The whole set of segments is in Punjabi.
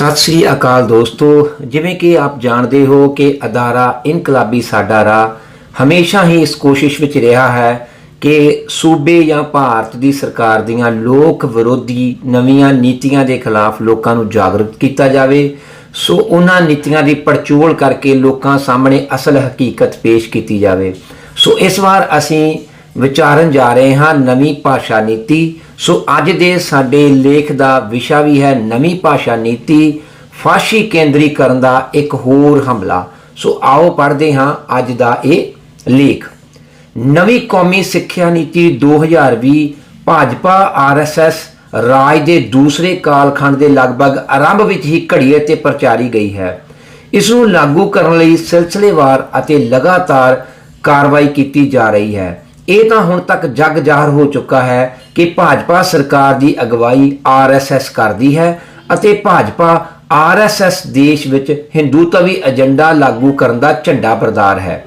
ਸਤਿ ਸ੍ਰੀ ਅਕਾਲ ਦੋਸਤੋ, ਜਿਵੇਂ ਕਿ ਆਪ ਜਾਣਦੇ ਹੋ ਕਿ ਅਦਾਰਾ ਇਨਕਲਾਬੀ ਸਾਡਾ ਰਾਹ ਹਮੇਸ਼ਾ ਹੀ ਇਸ ਕੋਸ਼ਿਸ਼ ਵਿੱਚ ਰਿਹਾ ਹੈ ਕਿ ਸੂਬੇ ਜਾਂ ਭਾਰਤ ਦੀ ਸਰਕਾਰ ਦੀਆਂ ਲੋਕ ਵਿਰੋਧੀ ਨਵੀਆਂ ਨੀਤੀਆਂ ਦੇ ਖਿਲਾਫ ਲੋਕਾਂ ਨੂੰ ਜਾਗਰੂਕ ਕੀਤਾ ਜਾਵੇ। ਸੋ ਉਹਨਾਂ ਨੀਤੀਆਂ ਦੀ ਪੜਚੋਲ ਕਰਕੇ ਲੋਕਾਂ ਸਾਹਮਣੇ ਅਸਲ ਹਕੀਕਤ ਪੇਸ਼ ਕੀਤੀ ਜਾਵੇ। ਸੋ ਇਸ ਵਾਰ ਅਸੀਂ ਵਿਚਾਰਨ ਜਾ ਰਹੇ ਹਾਂ ਨਵੀਂ ਭਾਸ਼ਾ ਨੀਤੀ। ਸੋ ਅੱਜ ਦੇ ਸਾਡੇ ਲੇਖ ਦਾ ਵਿਸ਼ਾ ਵੀ ਹੈ ਨਵੀਂ ਭਾਸ਼ਾ ਨੀਤੀ, ਫਾਸ਼ੀ ਕੇਂਦਰੀਕਰਨ ਦਾ ਇੱਕ ਹੋਰ ਹਮਲਾ। ਸੋ ਆਓ ਪੜ੍ਹਦੇ ਹਾਂ ਅੱਜ ਦਾ ਇਹ ਲੇਖ। ਨਵੀਂ ਕੌਮੀ ਸਿੱਖਿਆ ਨੀਤੀ 2020 ਭਾਜਪਾ ਆਰਐਸਐਸ ਰਾਜ ਦੇ ਦੂਸਰੇ ਕਾਲਖੰਡ ਦੇ ਲਗਭਗ ਆਰੰਭ ਵਿੱਚ ਹੀ ਘੜੀਏ ਤੇ ਪ੍ਰਚਾਰੀ ਗਈ ਹੈ। ਇਸ ਨੂੰ ਲਾਗੂ ਕਰਨ ਲਈ ਸਿਲਸਿਲੇਵਾਰ ਅਤੇ ਲਗਾਤਾਰ ਕਾਰਵਾਈ ਕੀਤੀ ਜਾ ਰਹੀ ਹੈ। ਇਹ ਤਾਂ ਹੁਣ ਤੱਕ ਜਗ ਜ਼ਾਹਰ ਹੋ ਚੁੱਕਾ ਹੈ ਕਿ ਭਾਜਪਾ ਸਰਕਾਰ ਦੀ ਅਗਵਾਈ ਆਰਐਸਐਸ ਕਰਦੀ ਹੈ ਅਤੇ ਭਾਜਪਾ ਆਰਐਸਐਸ ਦੇਸ਼ ਵਿੱਚ ਹਿੰਦੂਤਵੀ ਏਜੰਡਾ ਲਾਗੂ ਕਰਨ ਦਾ ਝੰਡਾ ਬਰਦਾਰ ਹੈ।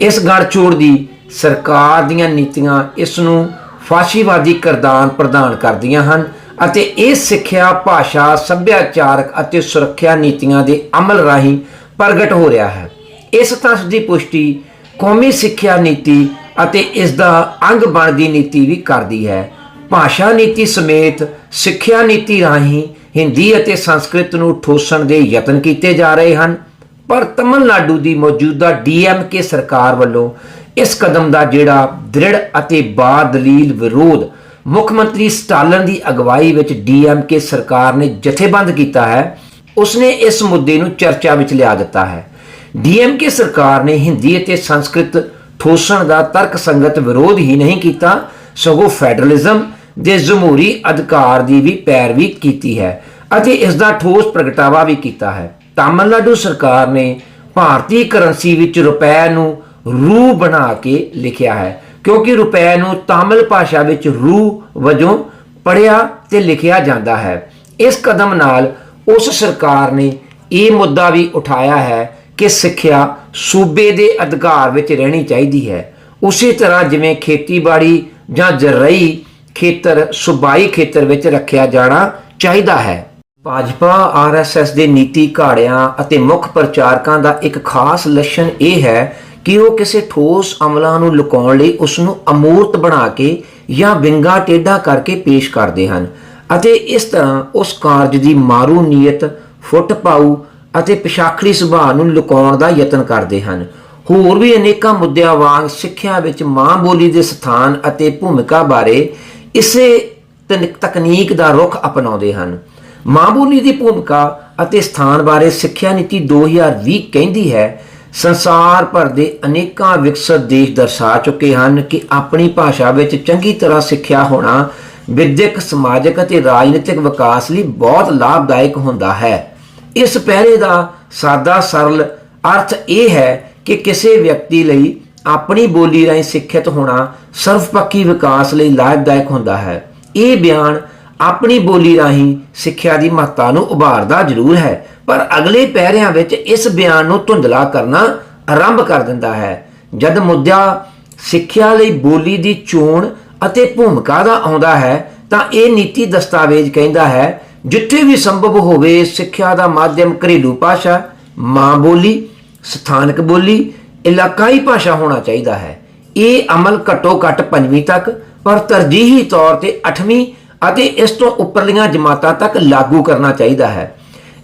ਇਸ ਗੜਚੋੜ ਦੀ ਸਰਕਾਰ ਦੀਆਂ ਨੀਤੀਆਂ ਇਸ ਨੂੰ ਫਾਸ਼ੀਵਾਦੀ ਕਰਦਾਨ ਪ੍ਰਦਾਨ ਕਰਦੀਆਂ ਹਨ ਅਤੇ ਇਹ ਸਿੱਖਿਆ, ਭਾਸ਼ਾ, ਸੱਭਿਆਚਾਰਕ ਅਤੇ ਸੁਰੱਖਿਆ ਨੀਤੀਆਂ ਦੇ ਅਮਲ ਰਾਹੀਂ ਪ੍ਰਗਟ ਹੋ ਰਿਹਾ ਹੈ। ਇਸ ਤੱਥ ਦੀ ਪੁਸ਼ਟੀ ਕੌਮੀ ਸਿੱਖਿਆ ਨੀਤੀ ਅਤੇ ਇਸ ਦਾ ਅੰਗ ਬਣਦੀ ਨੀਤੀ ਵੀ ਕਰਦੀ ਹੈ। ਭਾਸ਼ਾ ਨੀਤੀ ਸਮੇਤ ਸਿੱਖਿਆ ਨੀਤੀ ਰਾਹੀਂ ਹਿੰਦੀ ਅਤੇ ਸੰਸਕ੍ਰਿਤ ਨੂੰ ਠੋਸਣ ਦੇ ਯਤਨ ਕੀਤੇ ਜਾ ਰਹੇ ਹਨ। ਪਰ ਤਮਿਲਨਾਡੂ ਦੀ ਮੌਜੂਦਾ ਡੀਐਮਕੇ ਸਰਕਾਰ ਵੱਲੋਂ ਇਸ ਕਦਮ ਦਾ ਜਿਹੜਾ ਦ੍ਰਿੜ ਅਤੇ ਬਾਦਲੀਲ ਵਿਰੋਧ ਮੁੱਖ ਮੰਤਰੀ ਸਟਾਲਨ ਦੀ ਅਗਵਾਈ ਵਿੱਚ ਡੀਐਮਕੇ ਸਰਕਾਰ ਨੇ ਜਥੇਬੰਦ ਕੀਤਾ ਹੈ, ਉਸਨੇ ਇਸ ਮੁੱਦੇ ਨੂੰ ਚਰਚਾ ਵਿੱਚ ਲਿਆ ਦਿੱਤਾ ਹੈ। ਡੀਐਮਕੇ ਸਰਕਾਰ ਨੇ ਹਿੰਦੀ ਅਤੇ ਸੰਸਕ੍ਰਿਤ ਠੋਸਣ ਦਾ ਤਰਕ ਸੰਗਤ ਵਿਰੋਧ ਹੀ ਨਹੀਂ ਕੀਤਾ, ਸਗੋਂ ਫੈਡਰਲਿਜ਼ਮ ਦੇ ਜਮਹੂਰੀ ਅਧਿਕਾਰ ਦੀ ਵੀ ਪੈਰਵੀ ਕੀਤੀ ਹੈ ਅਤੇ ਇਸ ਦਾ ਠੋਸ ਪ੍ਰਗਟਾਵਾ ਵੀ ਕੀਤਾ ਹੈ। ਤਾਮਿਲਨਾਡੂ ਸਰਕਾਰ ਨੇ ਭਾਰਤੀ ਕਰੰਸੀ ਵਿੱਚ ਰੁਪਏ ਨੂੰ ਰੂ ਬਣਾ ਕੇ ਲਿਖਿਆ ਹੈ, ਕਿਉਂਕਿ ਰੁਪਏ ਨੂੰ ਤਾਮਿਲ ਭਾਸ਼ਾ ਵਿੱਚ ਰੂ ਵਜੋਂ ਪੜਿਆ ਤੇ ਲਿਖਿਆ ਜਾਂਦਾ ਹੈ। ਇਸ ਕਦਮ ਨਾਲ ਉਸ ਸਰਕਾਰ ਨੇ ਇਹ ਮੁੱਦਾ ਵੀ ਉਠਾਇਆ ਹੈ ਕਿ ਸਿੱਖਿਆ ਸੂਬੇ ਦੇ ਅਧਿਕਾਰ ਵਿੱਚ ਰਹਿਣੀ ਚਾਹੀਦੀ ਹੈ। ਉਸੇ ਤਰ੍ਹਾਂ ਜਿਵੇਂ ਖੇਤੀਬਾੜੀ ਜਾਂ ਜਰਈ ਖੇਤਰ, ਸੂਬਾਈ ਖੇਤਰ ਵਿੱਚ ਰੱਖਿਆ ਜਾਣਾ ਚਾਹੀਦਾ ਹੈ। ਭਾਜਪਾ ਆਰਐਸਐਸ ਦੇ ਨੀਤੀ ਘਾੜਿਆਂ ਅਤੇ ਮੁੱਖ ਪ੍ਰਚਾਰਕਾਂ ਦਾ ਇੱਕ ਖਾਸ ਲੱਛਣ ਇਹ ਹੈ ਕਿ ਉਹ ਕਿਸੇ ਠੋਸ ਅਮਲਾਂ ਨੂੰ ਲੁਕਾਉਣ ਲਈ ਉਸ ਨੂੰ ਅਮੂਰਤ ਬਣਾ ਕੇ ਜਾਂ ਵਿੰਗਾ ਟੇਢਾ ਕਰਕੇ ਪੇਸ਼ ਕਰਦੇ ਹਨ ਅਤੇ ਇਸ ਤਰ੍ਹਾਂ ਉਸ ਕਾਰਜ ਦੀ ਮਾਰੂ ਨੀਅਤ, ਫੁੱਟ ਪਾਉ ਅਤੇ ਪਿਛਾਖੜੀ ਸੁਭਾਅ ਨੂੰ ਲੁਕਾਉਣ ਦਾ ਯਤਨ ਕਰਦੇ ਹਨ। ਹੋਰ ਵੀ ਅਨੇਕਾਂ ਮੁੱਦਿਆਂ ਵਾਂਗ ਸਿੱਖਿਆ ਵਿੱਚ ਮਾਂ ਬੋਲੀ ਦੇ ਸਥਾਨ ਅਤੇ ਭੂਮਿਕਾ ਬਾਰੇ ਇਸੇ ਤਨ- ਤਕਨੀਕ ਦਾ ਰੁਖ ਅਪਣਾਉਂਦੇ ਹਨ। ਮਾਂ ਬੋਲੀ ਦੀ ਭੂਮਿਕਾ ਅਤੇ ਸਥਾਨ ਬਾਰੇ ਸਿੱਖਿਆ ਨੀਤੀ 2020 ਕਹਿੰਦੀ ਹੈ, ਸੰਸਾਰ ਭਰ ਦੇ ਅਨੇਕਾਂ ਵਿਕਸਿਤ ਦੇਸ਼ ਦਰਸਾ ਚੁੱਕੇ ਹਨ ਕਿ ਆਪਣੀ ਭਾਸ਼ਾ ਵਿੱਚ ਚੰਗੀ ਤਰ੍ਹਾਂ ਸਿੱਖਿਆ ਹੋਣਾ ਵਿਦਿਅਕ, ਸਮਾਜਿਕ ਅਤੇ ਰਾਜਨੀਤਿਕ ਵਿਕਾਸ ਲਈ ਬਹੁਤ ਲਾਭਦਾਇਕ ਹੁੰਦਾ ਹੈ। ਇਸ ਪਹਿਰੇ ਦਾ ਸਾਦਾ ਸਰਲ ਅਰਥ ਇਹ ਹੈ ਕਿ ਕਿਸੇ ਵਿਅਕਤੀ ਲਈ ਆਪਣੀ ਬੋਲੀ ਰਾਹੀਂ ਸਿੱਖਿਅਤ ਹੋਣਾ ਸਰਵਪੱਖੀ ਵਿਕਾਸ ਲਈ ਲਾਭਦਾਇਕ ਹੁੰਦਾ ਹੈ। ਇਹ ਬਿਆਨ ਆਪਣੀ ਬੋਲੀ ਰਾਹੀਂ ਸਿੱਖਿਆ ਦੀ ਮਹੱਤਤਾ ਨੂੰ ਉਭਾਰਦਾ ਜ਼ਰੂਰ ਹੈ, ਪਰ ਅਗਲੇ ਪਹਿਰਿਆਂ ਵਿੱਚ ਇਸ ਬਿਆਨ ਨੂੰ ਧੁੰਦਲਾ ਕਰਨਾ ਆਰੰਭ ਕਰ ਦਿੰਦਾ ਹੈ। ਜਦ ਮੁੱਦਾ ਸਿੱਖਿਆ ਲਈ ਬੋਲੀ ਦੀ ਚੋਣ ਅਤੇ ਭੂਮਿਕਾ ਦਾ ਆਉਂਦਾ ਹੈ, ਤਾਂ ਇਹ ਨੀਤੀ ਦਸਤਾਵੇਜ਼ ਕਹਿੰਦਾ ਹੈ ਜਿੱਥੇ ਵੀ ਸੰਭਵ ਹੋਵੇ ਸਿੱਖਿਆ ਦਾ ਮਾਧਿਅਮ ਘਰੇਲੂ ਭਾਸ਼ਾ, ਮਾਂ ਬੋਲੀ, ਸਥਾਨਕ ਬੋਲੀ, ਇਲਾਕਾਈ ਭਾਸ਼ਾ ਹੋਣਾ ਚਾਹੀਦਾ ਹੈ। ਇਹ ਅਮਲ ਘੱਟੋ ਘੱਟ ਪੰਜਵੀਂ ਤੱਕ, ਪਰ ਤਰਜੀਹੀ ਤੌਰ ਤੇ 8ਵੀਂ ਅਤੇ ਇਸ ਤੋਂ ਉੱਪਰਲੀਆਂ ਜਮਾਤਾਂ ਤੱਕ ਲਾਗੂ ਕਰਨਾ ਚਾਹੀਦਾ ਹੈ।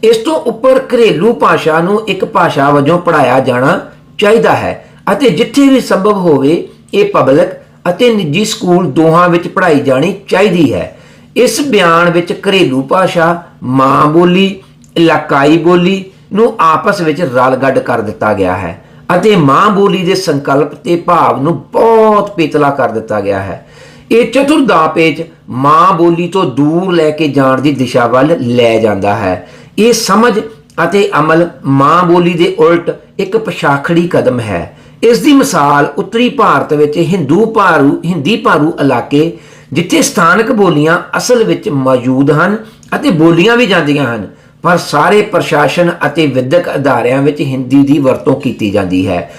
ਇਸ ਤੋਂ ਉੱਪਰ ਘਰੇਲੂ ਭਾਸ਼ਾ ਨੂੰ ਇੱਕ ਭਾਸ਼ਾ ਵਜੋਂ ਪੜਾਇਆ ਜਾਣਾ ਚਾਹੀਦਾ ਹੈ ਅਤੇ ਜਿੱਥੇ ਵੀ ਸੰਭਵ ਹੋਵੇ, ਇਹ ਪਬਲਿਕ ਅਤੇ ਨਿੱਜੀ ਸਕੂਲ ਦੋਹਾਂ ਵਿੱਚ ਪੜ੍ਹਾਈ ਜਾਣੀ ਚਾਹੀਦੀ ਹੈ। ਇਸ ਬਿਆਨ ਵਿੱਚ ਘਰੇਲੂ ਭਾਸ਼ਾ, ਮਾਂ ਬੋਲੀ, ਇਲਾਕਾਈ ਬੋਲੀ ਨੂੰ ਆਪਸ ਵਿੱਚ ਰਲਗੱਡ ਕਰ ਦਿੱਤਾ ਗਿਆ ਹੈ ਅਤੇ ਮਾਂ ਬੋਲੀ ਦੇ ਸੰਕਲਪ ਤੇ ਭਾਵ ਨੂੰ ਬਹੁਤ ਪੇਤਲਾ ਕਰ ਦਿੱਤਾ ਗਿਆ ਹੈ। ਇਹ ਚਤੁਰਦਾ ਪੇਚ ਮਾਂ ਬੋਲੀ ਤੋਂ ਦੂਰ ਲੈ ਕੇ ਜਾਣ ਦੀ ਦਿਸ਼ਾ ਵੱਲ ਲੈ ਜਾਂਦਾ ਹੈ। ਇਹ ਸਮਝ ਅਤੇ ਅਮਲ ਮਾਂ ਬੋਲੀ ਦੇ ਉਲਟ ਇੱਕ ਪਛਾਖੜੀ ਕਦਮ ਹੈ। ਇਸ ਦੀ ਮਿਸਾਲ ਉੱਤਰੀ ਭਾਰਤ ਵਿੱਚ ਹਿੰਦੂ ਭਾਰੂ ਹਿੰਦੀ ਭਾਰੂ ਇਲਾਕੇ ਜਿੱਥੇ ਸਥਾਨਕ ਬੋਲੀਆਂ ਅਸਲ ਵਿੱਚ ਮੌਜੂਦ ਹਨ ਅਤੇ ਬੋਲੀਆਂ ਵੀ ਜਾਂਦੀਆਂ ਹਨ, ਪਰ ਸਾਰੇ ਪ੍ਰਸ਼ਾਸਨ ਅਤੇ ਵਿਦਿਅਕ ਅਦਾਰਿਆਂ ਵਿੱਚ ਹਿੰਦੀ ਦੀ ਵਰਤੋਂ ਕੀਤੀ ਜਾਂਦੀ ਹੈ।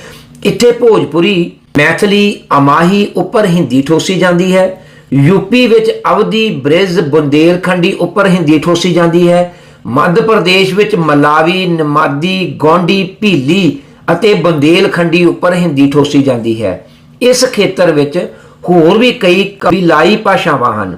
ਇੱਥੇ ਭੋਜਪੁਰੀ, ਮੈਥਲੀ, ਅਮਾਹੀ ਉੱਪਰ ਹਿੰਦੀ ਠੋਸੀ ਜਾਂਦੀ ਹੈ। ਯੂਪੀ ਵਿੱਚ ਅਵਧੀ ਬ੍ਰਿਜ, ਬੁੰਦੇਲਖੰਡੀ ਉੱਪਰ ਹਿੰਦੀ ਠੋਸੀ ਜਾਂਦੀ ਹੈ। ਮੱਧ ਪ੍ਰਦੇਸ਼ ਵਿੱਚ ਮਲਾਵੀ, ਨਮਾਦੀ, ਗੋਂਡੀ, ਭੀਲੀ ਅਤੇ ਬੁੰਦੇਲਖੰਡੀ ਉੱਪਰ ਹਿੰਦੀ ਠੋਸੀ ਜਾਂਦੀ ਹੈ। ਇਸ ਖੇਤਰ ਵਿੱਚ ਹੋਰ ਵੀ ਕਈ ਕਬੀਲਾਈ ਭਾਸ਼ਾਵਾਂ ਹਨ।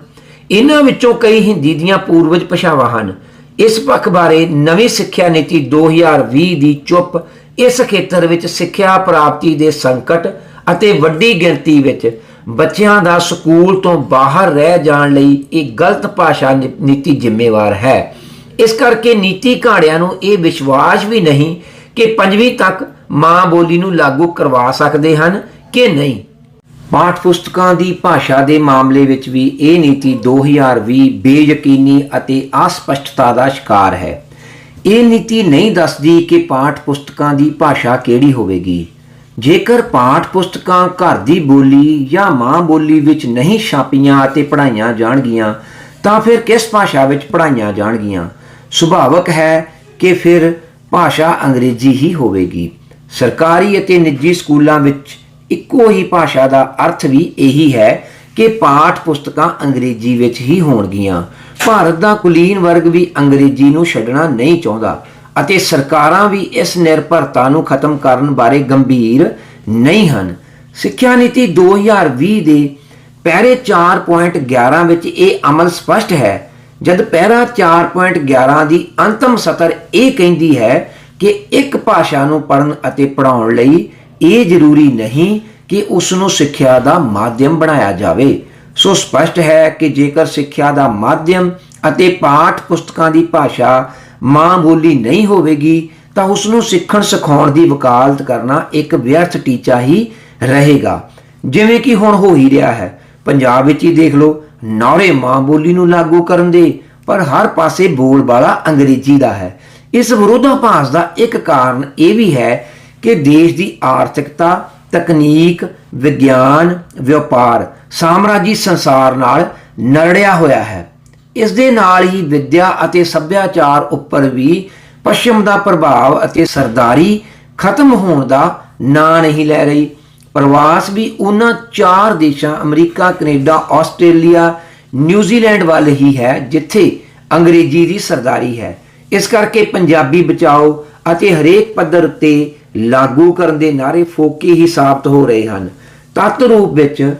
ਇਹਨਾਂ ਵਿੱਚੋਂ ਕਈ ਹਿੰਦੀ ਦੀਆਂ ਪੂਰਵਜ ਭਾਸ਼ਾਵਾਂ ਹਨ। ਇਸ ਪੱਖ ਬਾਰੇ ਨਵੀਂ ਸਿੱਖਿਆ ਨੀਤੀ 2020 ਦੀ ਚੁੱਪ ਇਸ ਖੇਤਰ ਵਿੱਚ ਸਿੱਖਿਆ ਪ੍ਰਾਪਤੀ ਦੇ ਸੰਕਟ ਅਤੇ ਵੱਡੀ ਗਿਣਤੀ ਵਿੱਚ ਬੱਚਿਆਂ ਦਾ ਸਕੂਲ ਤੋਂ ਬਾਹਰ ਰਹਿ ਜਾਣ ਲਈ ਇਹ ਗਲਤ ਭਾਸ਼ਾ ਨੀ- ਨੀਤੀ ਜ਼ਿੰਮੇਵਾਰ ਹੈ। ਇਸ ਕਰਕੇ ਨੀਤੀ ਘਾੜਿਆਂ ਨੂੰ ਇਹ ਵਿਸ਼ਵਾਸ ਵੀ ਨਹੀਂ ਕਿ ਪੰਜਵੀਂ ਤੱਕ ਮਾਂ ਬੋਲੀ ਨੂੰ ਲਾਗੂ ਕਰਵਾ ਸਕਦੇ ਹਨ ਕਿ ਨਹੀਂ। ਪਾਠ ਪੁਸਤਕਾਂ ਦੀ ਭਾਸ਼ਾ ਦੇ ਮਾਮਲੇ ਵਿੱਚ ਵੀ ਇਹ ਨੀਤੀ 2020 ਬੇਯਕੀਨੀ ਅਤੇ ਅਸਪਸ਼ਟਤਾ ਦਾ ਸ਼ਿਕਾਰ ਹੈ। ਇਹ ਨੀਤੀ ਨਹੀਂ ਦੱਸਦੀ ਕਿ ਪਾਠ ਪੁਸਤਕਾਂ ਦੀ ਭਾਸ਼ਾ ਕਿਹੜੀ ਹੋਵੇਗੀ। ਜੇਕਰ ਪਾਠ ਪੁਸਤਕਾਂ ਘਰ ਦੀ ਬੋਲੀ ਜਾਂ ਮਾਂ ਬੋਲੀ ਵਿੱਚ ਨਹੀਂ ਛਾਪੀਆਂ ਅਤੇ ਪੜ੍ਹਾਈਆਂ ਜਾਣਗੀਆਂ, ਤਾਂ ਫਿਰ ਕਿਸ ਭਾਸ਼ਾ ਵਿੱਚ ਪੜ੍ਹਾਈਆਂ ਜਾਣਗੀਆਂ? ਸੁਭਾਵਕ ਹੈ ਕਿ ਫਿਰ ਭਾਸ਼ਾ ਅੰਗਰੇਜ਼ੀ ਹੀ ਹੋਵੇਗੀ। ਸਰਕਾਰੀ ਅਤੇ ਨਿੱਜੀ ਸਕੂਲਾਂ ਵਿੱਚ ਇੱਕੋ ਹੀ ਭਾਸ਼ਾ ਦਾ ਅਰਥ ਵੀ ਇਹੀ ਹੈ ਕਿ ਪਾਠ ਪੁਸਤਕਾਂ ਅੰਗਰੇਜ਼ੀ ਵਿੱਚ ਹੀ ਹੋਣਗੀਆਂ। ਭਾਰਤ ਦਾ ਕੁਲੀਨ ਵਰਗ ਵੀ ਅੰਗਰੇਜ਼ੀ ਨੂੰ ਛੱਡਣਾ ਨਹੀਂ ਚਾਹੁੰਦਾ ਅਤੇ ਸਰਕਾਰਾਂ ਵੀ ਇਸ ਨਿਰਭਰਤਾ ਨੂੰ ਖਤਮ ਕਰਨ ਬਾਰੇ ਗੰਭੀਰ ਨਹੀਂ ਹਨ। ਸਿੱਖਿਆ ਨੀਤੀ 2020 ਦੇ ਪਹਿਰੇ 4.11 ਵਿੱਚ ਇਹ ਅਮਲ ਸਪਸ਼ਟ ਹੈ, ਜਦ ਪਹਿਰਾ 4.11 ਦੀ ਅੰਤਮ ਸਤਰ ਇਹ ਕਹਿੰਦੀ ਹੈ ਕਿ ਇੱਕ ਭਾਸ਼ਾ ਨੂੰ ਪੜ੍ਹਨ ਅਤੇ ਪੜ੍ਹਾਉਣ ਲਈ ਇਹ ਜ਼ਰੂਰੀ ਨਹੀਂ ਕਿ ਉਸ ਨੂੰ ਸਿੱਖਿਆ ਦਾ ਮਾਧਿਅਮ ਬਣਾਇਆ ਜਾਵੇ। ਸੋ ਸਪਸ਼ਟ ਹੈ ਕਿ ਜੇਕਰ ਸਿੱਖਿਆ ਦਾ ਮਾਧਿਅਮ ਅਤੇ ਪਾਠ ਪੁਸਤਕਾਂ ਦੀ ਭਾਸ਼ਾ ਮਾਂ ਬੋਲੀ ਨਹੀਂ ਹੋਵੇਗੀ, ਤਾਂ ਉਸ ਨੂੰ ਸਿੱਖਣ ਸਿਖਾਉਣ ਦੀ ਵਕਾਲਤ ਕਰਨਾ ਇੱਕ ਵਿਅਰਥ ਟੀਚਾ ਹੀ ਰਹੇਗਾ। ਜਿਵੇਂ ਕਿ ਹੁਣ ਹੋ ਹੀ ਰਿਹਾ ਹੈ। ਪੰਜਾਬ ਵਿੱਚ ਹੀ ਦੇਖ ਲਓ, ਨੌਰੇ ਮਾਂ ਬੋਲੀ ਨੂੰ ਲਾਗੂ ਕਰਨ ਦੇ, ਪਰ ਹਰ ਪਾਸੇ ਬੋਲਬਾਲਾ ਅੰਗਰੇਜ਼ੀ ਦਾ ਹੈ। ਇਸ ਵਿਰੋਧਾਭਾਸ ਦਾ ਇੱਕ ਕਾਰਨ ਇਹ ਵੀ ਹੈ ਕਿ ਦੇਸ਼ ਦੀ ਆਰਥਿਕਤਾ, ਤਕਨੀਕ, ਵਿਗਿਆਨ ਵਪਾਰ ਸਾਮਰਾਜੀ ਸੰਸਾਰ ਨਾਲ ਨਰੜਿਆ ਹੋਇਆ ਹੈ। ਇਸ ਦੇ ਨਾਲ ਹੀ ਵਿਦਿਆ ਅਤੇ ਸੱਭਿਆਚਾਰ ਉੱਪਰ ਵੀ ਪੱਛਮ ਦਾ ਪ੍ਰਭਾਵ ਅਤੇ ਸਰਦਾਰੀ ਖਤਮ ਹੋਣ ਦਾ ਨਾਂ ਨਹੀਂ ਲੈ ਰਹੀ। ਪ੍ਰਵਾਸ ਵੀ ਉਹਨਾਂ ਚਾਰ ਦੇਸ਼ਾਂ, ਅਮਰੀਕਾ, ਕੈਨੇਡਾ, ਆਸਟ੍ਰੇਲੀਆ, ਨਿਊਜ਼ੀਲੈਂਡ ਵੱਲ ਹੀ ਹੈ, ਜਿੱਥੇ ਅੰਗਰੇਜ਼ੀ ਦੀ ਸਰਦਾਰੀ ਹੈ। ਇਸ ਕਰਕੇ ਪੰਜਾਬੀ ਬਚਾਓ ਅਤੇ ਹਰੇਕ ਪੱਧਰ ਉੱਤੇ ਲਾਗੂ ਕਰਨ ਦੇ ਨਾਰੇ ਫੋਕੀ ਹੀ ਸਾਬਤ ਹੋ ਰਹੇ ਹਨ। ਤਤ ਰੂਪ ਵਿੱਚ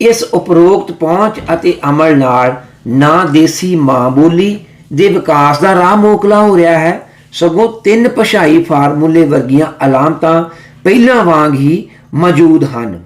ਇਸ ਉਪਰੋਕਤ ਪਹੁੰਚ ਅਤੇ ਅਮਲ ਨਾਲ ਨਾ ਦੇਸੀ ਮਾਂ ਬੋਲੀ ਦੇ ਵਿਕਾਸ ਦਾ ਰਾਹ ਮੋਕਲਾ ਹੋ ਰਿਹਾ ਹੈ। ਸਗੋਂ ਤਿੰਨ ਭਾਸ਼ਾਈ ਫਾਰਮੂਲੇ ਵਰਗੀਆਂ ਅਲਾਮਤਾਂ ਪਹਿਲਾਂ ਵਾਂਗ ਹੀ ਮੌਜੂਦ ਹਨ।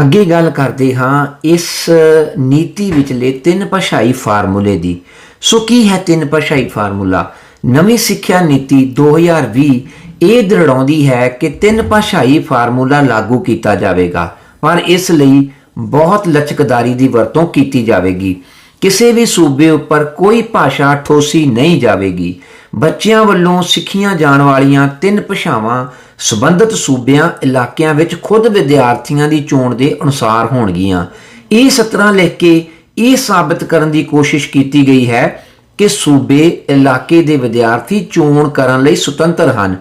ਅੱਗੇ ਗੱਲ ਕਰਦੇ ਹਾਂ ਇਸ ਨੀਤੀ ਵਿਚਲੇ ਤਿੰਨ ਭਾਸ਼ਾਈ ਫਾਰਮੂਲੇ ਦੀ। ਸੋ ਕੀ ਹੈ ਤਿੰਨ ਭਾਸ਼ਾਈ ਫਾਰਮੂਲਾ? ਨਵੀਂ ਸਿੱਖਿਆ ਨੀਤੀ 2020 ਇਹ ਦਰੜਾਉਂਦੀ ਹੈ ਕਿ ਤਿੰਨ ਭਾਸ਼ਾਈ ਫਾਰਮੂਲਾ ਲਾਗੂ ਕੀਤਾ ਜਾਵੇਗਾ, ਪਰ ਇਸ ਲਈ ਬਹੁਤ ਲਚਕਦਾਰੀ ਦੀ ਵਰਤੋਂ ਕੀਤੀ ਜਾਵੇਗੀ। ਕਿਸੇ ਵੀ ਸੂਬੇ ਉੱਪਰ ਕੋਈ ਭਾਸ਼ਾ ਠੋਸੀ ਨਹੀਂ ਜਾਵੇਗੀ। ਬੱਚਿਆਂ ਵੱਲੋਂ ਸਿੱਖੀਆਂ ਜਾਣ ਵਾਲੀਆਂ ਤਿੰਨ ਭਾਸ਼ਾਵਾਂ ਸਬੰਧਤ ਸੂਬਿਆਂ, ਇਲਾਕਿਆਂ ਵਿੱਚ ਖੁਦ ਵਿਦਿਆਰਥੀਆਂ ਦੀ ਚੋਣ ਦੇ ਅਨੁਸਾਰ ਹੋਣਗੀਆਂ। ਇਹ ਸਤਰਾਂ ਲਿਖ ਕੇ ਇਹ ਸਾਬਤ ਕਰਨ ਦੀ ਕੋਸ਼ਿਸ਼ ਕੀਤੀ ਗਈ ਹੈ ਕਿ ਸੂਬੇ, ਇਲਾਕੇ ਦੇ ਵਿਦਿਆਰਥੀ ਚੋਣ ਕਰਨ ਲਈ ਸੁਤੰਤਰ ਹਨ।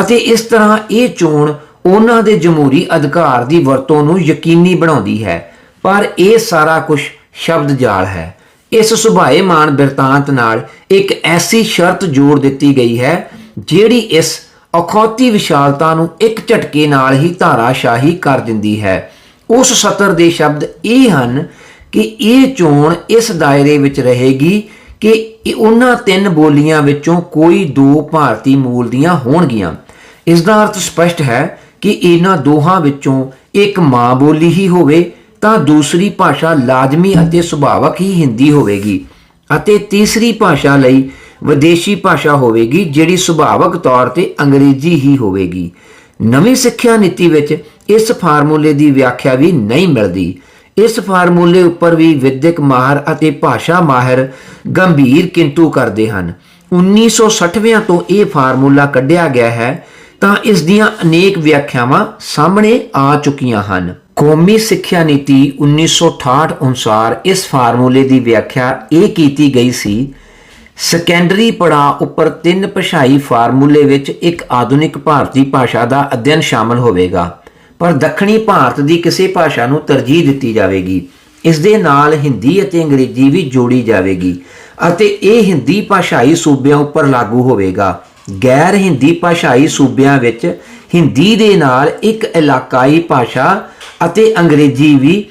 ਅਤੇ ਇਸ ਤਰ੍ਹਾਂ ਇਹ ਚੋਣ ਉਹਨਾਂ ਦੇ ਜਮਹੂਰੀ ਅਧਿਕਾਰ ਦੀ ਵਰਤੋਂ ਨੂੰ ਯਕੀਨੀ ਬਣਾਉਂਦੀ ਹੈ। ਪਰ ਇਹ ਸਾਰਾ ਕੁਝ ਸ਼ਬਦ ਜਾਲ ਹੈ। ਇਸ ਸੁਭਾਏਮਾਨ ਬਿਰਤਾਂਤ ਨਾਲ ਇੱਕ ਐਸੀ ਸ਼ਰਤ ਜੋੜ ਦਿੱਤੀ ਗਈ ਹੈ, ਜਿਹੜੀ ਇਸ ਅਖੌਤੀ ਵਿਸ਼ਾਲਤਾ ਨੂੰ ਇੱਕ ਝਟਕੇ ਨਾਲ ਹੀ ਧਾਰਾਸ਼ਾਹੀ ਕਰ ਦਿੰਦੀ ਹੈ। ਉਸ ਸਤਰ ਦੇ ਸ਼ਬਦ ਇਹ ਹਨ ਕਿ ਇਹ ਚੋਣ ਇਸ ਦਾਇਰੇ ਵਿੱਚ ਰਹੇਗੀ ਕਿ ਉਹਨਾਂ ਤਿੰਨ ਬੋਲੀਆਂ ਵਿੱਚੋਂ ਕੋਈ ਦੋ ਭਾਰਤੀ ਮੂਲ ਦੀਆਂ ਹੋਣਗੀਆਂ। ਇਸ ਦਾ ਅਰਥ ਸਪਸ਼ਟ ਹੈ ਕਿ ਇਹਨਾਂ ਦੋਹਾਂ ਵਿੱਚੋਂ ਇੱਕ ਮਾਂ ਬੋਲੀ ਹੀ ਹੋਵੇ, ਤਾਂ ਦੂਸਰੀ ਭਾਸ਼ਾ ਲਾਜ਼ਮੀ ਅਤੇ ਸੁਭਾਵਕ ਹੀ ਹਿੰਦੀ ਹੋਵੇਗੀ ਅਤੇ ਤੀਸਰੀ ਭਾਸ਼ਾ ਲਈ ਵਿਦੇਸ਼ੀ ਭਾਸ਼ਾ ਹੋਵੇਗੀ, ਜਿਹੜੀ ਸੁਭਾਵਕ ਤੌਰ ਤੇ ਅੰਗਰੇਜ਼ੀ ਹੀ ਹੋਵੇਗੀ। ਨਵੀਂ ਸਿੱਖਿਆ ਨੀਤੀ ਵਿੱਚ ਇਸ ਫਾਰਮੂਲੇ ਦੀ ਵਿਆਖਿਆ ਵੀ ਨਹੀਂ ਮਿਲਦੀ। ਇਸ ਫਾਰਮੂਲੇ ਉੱਪਰ ਵੀ ਵਿਦਿਅਕ ਮਾਹਰ ਅਤੇ ਭਾਸ਼ਾ ਮਾਹਰ ਗੰਭੀਰ ਕਿੰਤੂ ਕਰਦੇ ਹਨ। 1960ਵਿਆਂ ਤੋਂ ਇਹ ਫਾਰਮੂਲਾ ਕੱਢਿਆ ਗਿਆ ਹੈ ਤਾਂ ਇਸ ਦੀਆਂ ਅਨੇਕ ਵਿਆਖਿਆਵਾਂ ਸਾਹਮਣੇ ਆ ਚੁੱਕੀਆਂ ਹਨ। ਕੌਮੀ ਸਿੱਖਿਆ ਨੀਤੀ 1968 ਅਨੁਸਾਰ ਇਸ ਫਾਰਮੂਲੇ ਦੀ ਵਿਆਖਿਆ ਇਹ ਕੀਤੀ ਗਈ ਸੀ, ਸੈਕੰਡਰੀ ਪੜਾਅ ਉੱਪਰ ਤਿੰਨ ਭਾਸ਼ਾਈ ਫਾਰਮੂਲੇ ਵਿੱਚ ਇੱਕ ਆਧੁਨਿਕ ਭਾਰਤੀ ਭਾਸ਼ਾ ਦਾ ਅਧਿਐਨ ਸ਼ਾਮਲ ਹੋਵੇਗਾ, ਪਰ ਦੱਖਣੀ ਭਾਰਤ ਦੀ ਕਿਸੇ ਭਾਸ਼ਾ ਨੂੰ ਤਰਜੀਹ ਦਿੱਤੀ ਜਾਵੇਗੀ। ਇਸ ਦੇ ਨਾਲ ਹਿੰਦੀ ਅਤੇ ਅੰਗਰੇਜ਼ੀ ਵੀ ਜੋੜੀ ਜਾਵੇਗੀ ਅਤੇ ਇਹ ਹਿੰਦੀ ਭਾਸ਼ਾਈ ਸੂਬਿਆਂ ਉੱਪਰ ਲਾਗੂ ਹੋਵੇਗਾ। ਗੈਰ ਹਿੰਦੀ ਭਾਸ਼ਾਈ ਸੂਬਿਆਂ ਵਿੱਚ ਹਿੰਦੀ ਦੇ ਨਾਲ ਇੱਕ ਇਲਾਕਾਈ ਭਾਸ਼ਾ ਅਤੇ ਅੰਗਰੇਜ਼ੀ ਵੀ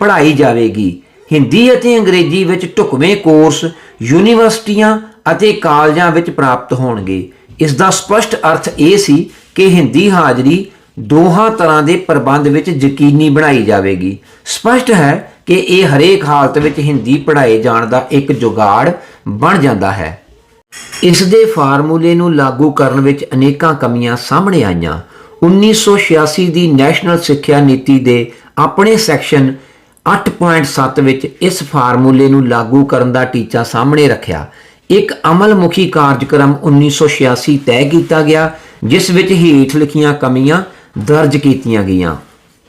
ਪੜ੍ਹਾਈ ਜਾਵੇਗੀ। ਹਿੰਦੀ ਅਤੇ ਅੰਗਰੇਜ਼ੀ ਵਿੱਚ ਢੁਕਵੇਂ ਕੋਰਸ ਯੂਨੀਵਰਸਿਟੀਆਂ ਅਤੇ ਕਾਲਜਾਂ ਵਿੱਚ ਪ੍ਰਾਪਤ ਹੋਣਗੇ। ਇਸ ਦਾ ਸਪਸ਼ਟ ਅਰਥ ਇਹ ਸੀ ਕਿ ਹਿੰਦੀ ਹਾਜ਼ਰੀ ਦੋਹਾਂ ਤਰ੍ਹਾਂ ਦੇ ਪ੍ਰਬੰਧ ਵਿੱਚ ਯਕੀਨੀ ਬਣਾਈ ਜਾਵੇਗੀ। ਸਪਸ਼ਟ ਹੈ ਕਿ ਇਹ ਹਰੇਕ ਹਾਲਤ ਵਿੱਚ ਹਿੰਦੀ ਪੜ੍ਹਾਏ ਜਾਣ ਦਾ ਇੱਕ ਜੁਗਾੜ ਬਣ ਜਾਂਦਾ ਹੈ। ਇਸ ਦੇ ਫਾਰਮੂਲੇ ਨੂੰ ਲਾਗੂ ਕਰਨ ਵਿੱਚ ਅਨੇਕਾਂ ਕਮੀਆਂ ਸਾਹਮਣੇ ਆਈਆਂ। 1986 ਦੀ ਨੈਸ਼ਨਲ ਸਿੱਖਿਆ ਨੀਤੀ ਦੇ ਆਪਣੇ ਸੈਕਸ਼ਨ 8.7 ਵਿੱਚ ਇਸ ਫਾਰਮੂਲੇ ਨੂੰ ਲਾਗੂ ਕਰਨ ਦਾ ਟੀਚਾ ਸਾਹਮਣੇ ਰੱਖਿਆ। ਇੱਕ ਅਮਲਮੁਖੀ ਕਾਰਜਕ੍ਰਮ 1986 ਤੈਅ ਕੀਤਾ ਗਿਆ, ਜਿਸ ਵਿੱਚ ਹੇਠ ਲਿਖੀਆਂ ਕਮੀਆਂ ਦਰਜ ਕੀਤੀਆਂ ਗਈਆਂ।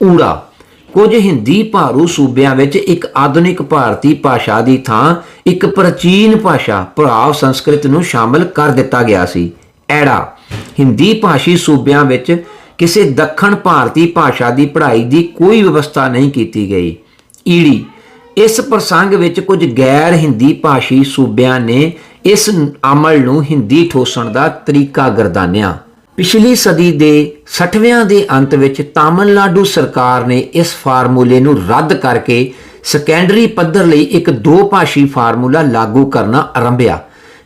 ਊੜਾ ਕੁਝ ਹਿੰਦੀ ਭਾਰੂ ਸੂਬਿਆਂ ਵਿੱਚ ਇੱਕ ਆਧੁਨਿਕ ਭਾਰਤੀ ਭਾਸ਼ਾ ਦੀ ਥਾਂ, ਇੱਕ ਪ੍ਰਾਚੀਨ ਭਾਸ਼ਾ, ਭਰਾਵ ਸੰਸਕ੍ਰਿਤ ਨੂੰ ਸ਼ਾਮਲ ਕਰ ਦਿੱਤਾ ਗਿਆ ਸੀ। ਐੜਾ, ਹਿੰਦੀ ਭਾਸ਼ੀ ਸੂਬਿਆਂ ਵਿੱਚ ਕਿਸੇ ਦੱਖਣ ਭਾਰਤੀ ਭਾਸ਼ਾ ਦੀ ਪੜ੍ਹਾਈ ਦੀ ਕੋਈ ਵਿਵਸਥਾ ਨਹੀਂ ਕੀਤੀ ਗਈ। ਈੜੀ, ਇਸ ਪ੍ਰਸੰਗ ਵਿੱਚ ਕੁਝ ਗੈਰ ਹਿੰਦੀ ਭਾਸ਼ੀ ਸੂਬਿਆਂ ਨੇ ਇਸ ਅਮਲ ਨੂੰ ਹਿੰਦੀ ਠੋਸਣ ਦਾ ਤਰੀਕਾ ਗਰਦਾਨਿਆ ਪਿਛਲੀ ਸਦੀ ਦੇ 60ਵਿਆਂ ਦੇ ਅੰਤ ਵਿੱਚ ਤਾਮਿਲਨਾਡੂ ਸਰਕਾਰ ਨੇ ਇਸ ਫਾਰਮੂਲੇ ਨੂੰ ਰੱਦ ਕਰਕੇ ਸੈਕੰਡਰੀ ਪੱਧਰ ਲਈ ਇੱਕ ਦੋ ਭਾਸ਼ੀ ਫਾਰਮੂਲਾ ਲਾਗੂ ਕਰਨਾ ਆਰੰਭਿਆ,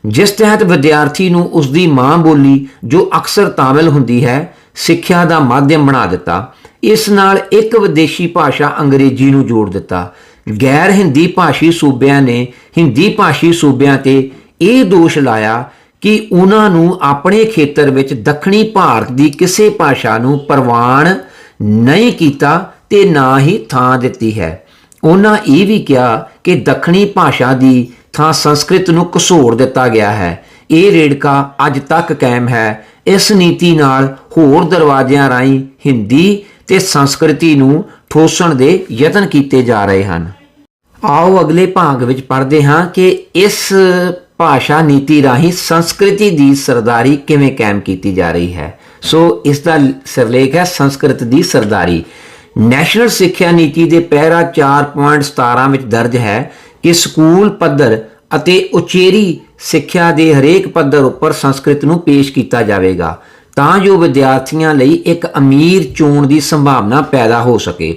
ਜਿਸ ਤਹਿਤ ਵਿਦਿਆਰਥੀ ਨੂੰ ਉਸ ਦੀ ਮਾਂ ਬੋਲੀ, ਜੋ ਅਕਸਰ ਤਾਮਿਲ ਹੁੰਦੀ ਹੈ, ਸਿੱਖਿਆ ਦਾ ਮਾਧਿਅਮ ਬਣਾ ਦਿੱਤਾ। ਇਸ ਨਾਲ ਇੱਕ ਵਿਦੇਸ਼ੀ ਭਾਸ਼ਾ ਅੰਗਰੇਜ਼ੀ ਨੂੰ ਜੋੜ ਦਿੱਤਾ। ਗੈਰ ਹਿੰਦੀ ਭਾਸ਼ੀ ਸੂਬਿਆਂ ਨੇ ਹਿੰਦੀ ਭਾਸ਼ੀ ਸੂਬਿਆਂ ਤੇ ਇਹ ਦੋਸ਼ ਲਾਇਆ ਕਿ ਉਹਨਾਂ ਨੂੰ ਆਪਣੇ ਖੇਤਰ ਵਿੱਚ ਦੱਖਣੀ ਭਾਰਤ ਦੀ ਕਿਸੇ ਭਾਸ਼ਾ ਨੂੰ ਪ੍ਰਵਾਨ ਨਹੀਂ ਕੀਤਾ ਤੇ ਨਾ ਹੀ ਥਾਂ ਦਿੱਤੀ ਹੈ। ਉਹਨਾਂ ਇਹ ਵੀ ਕਿਹਾ ਕਿ ਦੱਖਣੀ ਭਾਸ਼ਾ ਦੀ ਥਾਂ ਸੰਸਕ੍ਰਿਤ ਨੂੰ ਘਸੋੜ ਦਿੱਤਾ ਗਿਆ ਹੈ। ਇਹ ਰੇੜਕਾ ਅੱਜ ਤੱਕ ਕਾਇਮ ਹੈ। ਇਸ ਨੀਤੀ ਨਾਲ ਹੋਰ ਦਰਵਾਜ਼ਿਆਂ ਰਾਹੀਂ ਹਿੰਦੀ ਤੇ ਸੰਸਕ੍ਰਿਤੀ ਨੂੰ ਠੋਸਣ ਦੇ ਯਤਨ ਕੀਤੇ ਜਾ ਰਹੇ ਹਨ। ਆਓ ਅਗਲੇ ਭਾਗ ਵਿੱਚ ਪੜ੍ਹਦੇ ਹਾਂ ਕਿ ਇਸ ਭਾਸ਼ਾ ਨੀਤੀ ਰਾਹੀਂ ਸੰਸਕ੍ਰਿਤੀ ਦੀ ਸਰਦਾਰੀ ਕਿਵੇਂ ਕਾਇਮ ਕੀਤੀ ਜਾ ਰਹੀ ਹੈ? ਸੋ ਇਸ ਦਾ ਸਿਰਲੇਖ ਹੈ ਸੰਸਕ੍ਰਿਤ ਦੀ ਸਰਦਾਰੀ। ਨੈਸ਼ਨਲ ਸਿੱਖਿਆ ਨੀਤੀ ਦੇ ਪਹਿਰਾ 4.17 ਵਿੱਚ ਦਰਜ ਹੈ ਕਿ ਸਕੂਲ, ਪੱਧਰ ਅਤੇ ਉਚੇਰੀ ਸਿੱਖਿਆ ਦੇ ਹਰੇਕ ਪੱਧਰ ਉੱਪਰ ਸੰਸਕ੍ਰਿਤ ਨੂੰ ਪੇਸ਼ ਕੀਤਾ ਜਾਵੇਗਾ ਤਾਂ ਜੋ ਵਿਦਿਆਰਥੀਆਂ ਲਈ ਇੱਕ ਅਮੀਰ ਚੋਣ ਦੀ ਸੰਭਾਵਨਾ ਪੈਦਾ ਹੋ ਸਕੇ।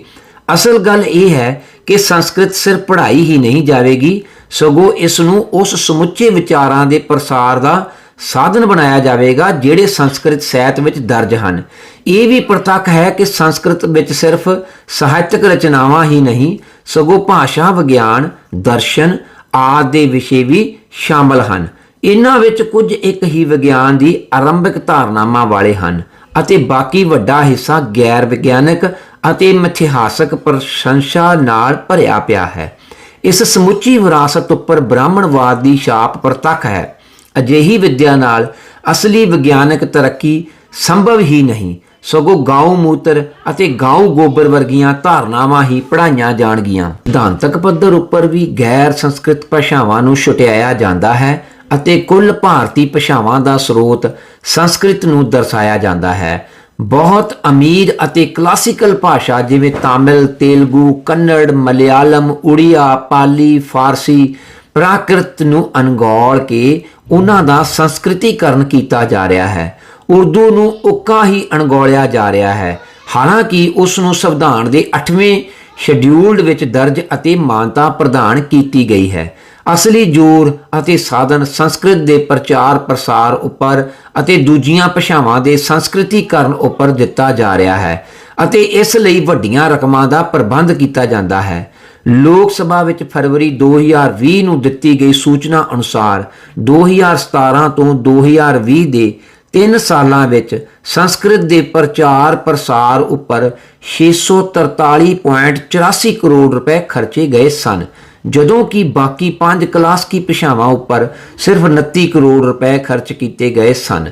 ਅਸਲ ਗੱਲ ਇਹ ਹੈ ਕਿ ਸੰਸਕ੍ਰਿਤ ਸਿਰਫ ਪੜ੍ਹਾਈ ਹੀ ਨਹੀਂ ਜਾਵੇਗੀ, ਸਗੋਂ ਇਸ ਨੂੰ ਉਸ ਸਮੁੱਚੇ ਵਿਚਾਰਾਂ ਦੇ ਪ੍ਰਸਾਰ ਦਾ ਸਾਧਨ ਬਣਾਇਆ ਜਾਵੇਗਾ ਜਿਹੜੇ ਸੰਸਕ੍ਰਿਤ ਸਾਹਿਤ ਵਿੱਚ ਦਰਜ ਹਨ। ਇਹ ਵੀ ਪ੍ਰਤੱਖ ਹੈ ਕਿ ਸੰਸਕ੍ਰਿਤ ਵਿੱਚ ਸਿਰਫ ਸਾਹਿਤਕ ਰਚਨਾਵਾਂ ਹੀ ਨਹੀਂ, ਸਗੋਂ ਭਾਸ਼ਾ, ਵਿਗਿਆਨ, ਦਰਸ਼ਨ ਆਦਿ ਦੇ ਵਿਸ਼ੇ ਵੀ ਸ਼ਾਮਲ ਹਨ। ਇਹਨਾਂ ਵਿੱਚ ਕੁਝ ਇੱਕ ਹੀ ਵਿਗਿਆਨ ਦੀ ਆਰੰਭਿਕ ਧਾਰਨਾਵਾਂ ਵਾਲੇ ਹਨ ਅਤੇ ਬਾਕੀ ਵੱਡਾ ਹਿੱਸਾ ਗੈਰ ਵਿਗਿਆਨਕ ਅਤੇ ਮਿਥਿਹਾਸਕ ਪ੍ਰਸ਼ੰਸਾ ਨਾਲ ਭਰਿਆ ਪਿਆ ਹੈ। ਇਸ ਸਮੁੱਚੀ ਵਿਰਾਸਤ ਉੱਪਰ ਬ੍ਰਾਹਮਣਵਾਦ ਦੀ ਛਾਪ ਪ੍ਰਤੱਖ ਹੈ। ਅਜਿਹੀ ਵਿਦਿਆ ਨਾਲ ਅਸਲੀ ਵਿਗਿਆਨਕ ਤਰੱਕੀ ਸੰਭਵ ਹੀ ਨਹੀਂ। ਸਗੋਂ ਗਾਉ ਮੂਤਰ ਅਤੇ ਗਾਉ ਗੋਬਰ ਵਰਗੀਆਂ ਧਾਰਨਾਵਾਂ ਹੀ ਪੜਾਈਆਂ ਜਾਣਗੀਆਂ। ਸਿਧਾਂਤਕ ਪੱਧਰ ਉੱਪਰ ਵੀ ਗੈਰ ਸੰਸਕ੍ਰਿਤ ਭਾਸ਼ਾਵਾਂ ਨੂੰ ਛੁਟਿਆਇਆ ਜਾਂਦਾ ਹੈ ਅਤੇ ਕੁੱਲ ਭਾਰਤੀ ਭਾਸ਼ਾਵਾਂ ਦਾ ਸਰੋਤ ਸੰਸਕ੍ਰਿਤ ਨੂੰ ਦਰਸਾਇਆ ਜਾਂਦਾ ਹੈ। ਬਹੁਤ ਅਮੀਰ ਅਤੇ ਕਲਾਸੀਕਲ ਭਾਸ਼ਾ ਜਿਵੇਂ ਤਾਮਿਲ, ਤੇਲਗੂ, ਕੰਨੜ, ਮਲਿਆਲਮ, ਉੜੀਆ, ਪਾਲੀ, ਫਾਰਸੀ ਪ੍ਰਾਕ੍ਰਿਤ ਨੂੰ ਅਨਗੌਲ ਕੇ ਉਹਨਾਂ ਦਾ ਸੰਸਕ੍ਰਿਤੀਕਰਨ ਕੀਤਾ ਜਾ ਰਿਹਾ ਹੈ। ਉਰਦੂ ਨੂੰ ਉੱਕਾ ਹੀ ਅਣਗੌਲਿਆ ਜਾ ਰਿਹਾ ਹੈ। ਹਾਲਾਂਕਿ ਉਸ ਨੂੰ ਸੰਵਿਧਾਨ ਦੇ 8ਵੇਂ ਸ਼ਡਿਊਲਡ ਵਿੱਚ ਦਰਜ ਅਤੇ ਮਾਨਤਾ ਪ੍ਰਦਾਨ ਕੀਤੀ ਗਈ ਹੈ। ਅਸਲੀ ਜ਼ੋਰ ਅਤੇ ਸਾਧਨ ਸੰਸਕ੍ਰਿਤ ਦੇ ਪ੍ਰਚਾਰ ਪ੍ਰਸਾਰ ਉੱਪਰ ਅਤੇ ਦੂਜੀਆਂ ਭਾਸ਼ਾਵਾਂ ਦੇ ਸੰਸਕ੍ਰਿਤੀਕਰਨ ਉੱਪਰ ਦਿੱਤਾ ਜਾ ਰਿਹਾ ਹੈ ਅਤੇ ਇਸ ਲਈ ਵੱਡੀਆਂ ਰਕਮਾਂ ਦਾ ਪ੍ਰਬੰਧ ਕੀਤਾ ਜਾਂਦਾ ਹੈ। ਲੋਕ ਸਭਾ ਵਿੱਚ ਫਰਵਰੀ 2020 ਨੂੰ ਦਿੱਤੀ ਗਈ ਸੂਚਨਾ ਅਨੁਸਾਰ 2017 ਤੋਂ 2020 ਦੇ 3 ਸਾਲਾਂ ਵਿੱਚ ਸੰਸਕ੍ਰਿਤ ਦੇ ਪ੍ਰਚਾਰ ਪ੍ਰਸਾਰ ਉੱਪਰ 643.84 ਕਰੋੜ ਰੁਪਏ ਖਰਚੇ ਗਏ ਸਨ। ਜਦੋਂ ਕਿ ਬਾਕੀ ਪੰਜ ਕਲਾਸਕੀ ਭਾਸ਼ਾਵਾਂ ਉੱਪਰ ਸਿਰਫ 29 ਕਰੋੜ ਰੁਪਏ ਖਰਚ ਕੀਤੇ ਗਏ ਸਨ।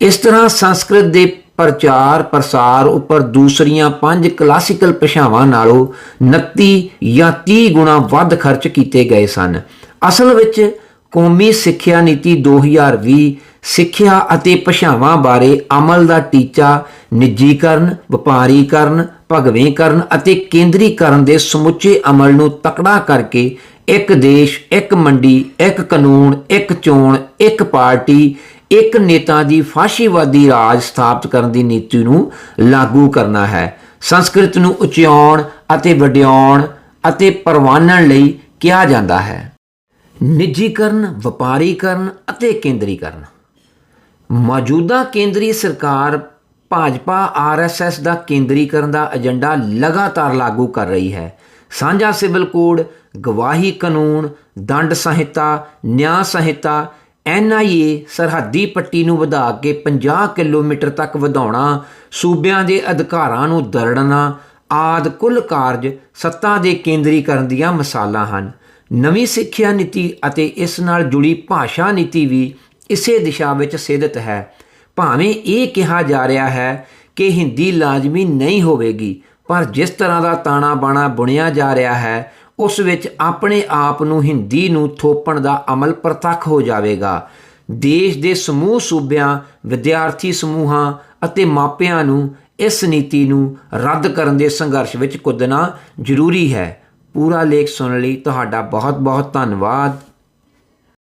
ਇਸ ਤਰ੍ਹਾਂ ਸੰਸਕ੍ਰਿਤ ਦੇ ਪ੍ਰਚਾਰ ਪ੍ਰਸਾਰ ਉੱਪਰ ਦੂਸਰੀਆਂ ਪੰਜ ਕਲਾਸੀਕਲ ਭਾਸ਼ਾਵਾਂ ਨਾਲੋਂ 29 ਜਾਂ 30 ਗੁਣਾ ਵੱਧ ਖਰਚ ਕੀਤੇ ਗਏ ਸਨ। ਅਸਲ ਵਿੱਚ ਕੌਮੀ ਸਿੱਖਿਆ ਨੀਤੀ 2020 ਸਿੱਖਿਆ ਅਤੇ ਭਾਸ਼ਾਵਾਂ ਬਾਰੇ ਅਮਲ ਦਾ ਟੀਚਾ ਨਿੱਜੀਕਰਨ, ਵਪਾਰੀਕਰਨ, ਭਗਵੇਂਕਰਨ ਅਤੇ ਕੇਂਦਰੀਕਰਨ ਦੇ ਸਮੁੱਚੇ ਅਮਲ ਨੂੰ ਤਕੜਾ ਕਰਕੇ ਇੱਕ ਦੇਸ਼, ਇੱਕ ਮੰਡੀ, ਇੱਕ ਕਾਨੂੰਨ, ਇੱਕ ਚੋਣ, ਇੱਕ ਪਾਰਟੀ, ਇੱਕ ਨੇਤਾ ਦੀ ਫਾਸ਼ੀਵਾਦੀ ਰਾਜ ਸਥਾਪਿਤ ਕਰਨ ਦੀ ਨੀਤੀ ਨੂੰ ਲਾਗੂ ਕਰਨਾ ਹੈ। ਸੰਸਕ੍ਰਿਤ ਨੂੰ ਉਚਿਆਉਣ ਅਤੇ ਵਡਿਆਉਣ ਅਤੇ ਪ੍ਰਵਾਨਣ ਲਈ ਕਿਹਾ ਜਾਂਦਾ ਹੈ। ਨਿੱਜੀਕਰਨ, ਵਪਾਰੀਕਰਨ ਅਤੇ ਕੇਂਦਰੀਕਰਨ। ਮੌਜੂਦਾ ਕੇਂਦਰੀ ਸਰਕਾਰ ਭਾਜਪਾ ਆਰਐਸਐਸ ਦਾ ਕੇਂਦਰੀਕਰਨ ਦਾ ਏਜੰਡਾ ਲਗਾਤਾਰ ਲਾਗੂ ਕਰ ਰਹੀ ਹੈ। ਸਾਂਝਾ ਸਿਵਲ ਕੋਡ, ਗਵਾਹੀ ਕਾਨੂੰਨ, ਦੰਡ ਸੰਹਿਤਾ, ਨਿਆਂ ਸੰਹਿਤਾ ਐਨਆਈਏ ਸਰਹੱਦੀ ਪੱਟੀ ਨੂੰ ਵਧਾ ਕੇ 50 ਕਿਲੋਮੀਟਰ ਤੱਕ ਵਧਾਉਣਾ, ਸੂਬਿਆਂ ਦੇ ਅਧਿਕਾਰਾਂ ਨੂੰ ਦਰੜਨਾ, ਆਦ ਕੁੱਲ ਕਾਰਜ ਸੱਤਾ ਦੇ ਕੇਂਦਰੀਕਰਨ ਦੀਆਂ ਮਿਸਾਲਾਂ ਹਨ। ਨਵੀਂ ਸਿੱਖਿਆ ਨੀਤੀ ਅਤੇ ਇਸ ਨਾਲ ਜੁੜੀ ਭਾਸ਼ਾ ਨੀਤੀ ਵੀ ਇਸੇ ਦਿਸ਼ਾ ਵਿੱਚ ਸਿੱਧਤ ਹੈ। ਭਾਵੇਂ ਇਹ ਕਿਹਾ ਜਾ ਰਿਹਾ ਹੈ ਕਿ ਹਿੰਦੀ ਲਾਜ਼ਮੀ ਨਹੀਂ ਹੋਵੇਗੀ, ਪਰ ਜਿਸ ਤਰ੍ਹਾਂ ਦਾ ਤਾਣਾ ਬਾਣਾ ਬੁਣਿਆ ਜਾ ਰਿਹਾ ਹੈ, ਉਸ ਵਿੱਚ ਆਪਣੇ ਆਪ ਨੂੰ ਹਿੰਦੀ ਨੂੰ ਥੋਪਣ ਦਾ ਅਮਲ ਪ੍ਰਤੱਖ ਹੋ ਜਾਵੇਗਾ। ਦੇਸ਼ ਦੇ ਸਮੂਹ ਸੂਬਿਆਂ, ਵਿਦਿਆਰਥੀ ਸਮੂਹਾਂ ਅਤੇ ਮਾਪਿਆਂ ਨੂੰ ਇਸ ਨੀਤੀ ਨੂੰ ਰੱਦ ਕਰਨ ਦੇ ਸੰਘਰਸ਼ ਵਿੱਚ ਕੁੱਦਣਾ ਜ਼ਰੂਰੀ ਹੈ। ਪੂਰਾ ਲੇਖ ਸੁਣਨ ਲਈ ਤੁਹਾਡਾ ਬਹੁਤ ਬਹੁਤ ਧੰਨਵਾਦ।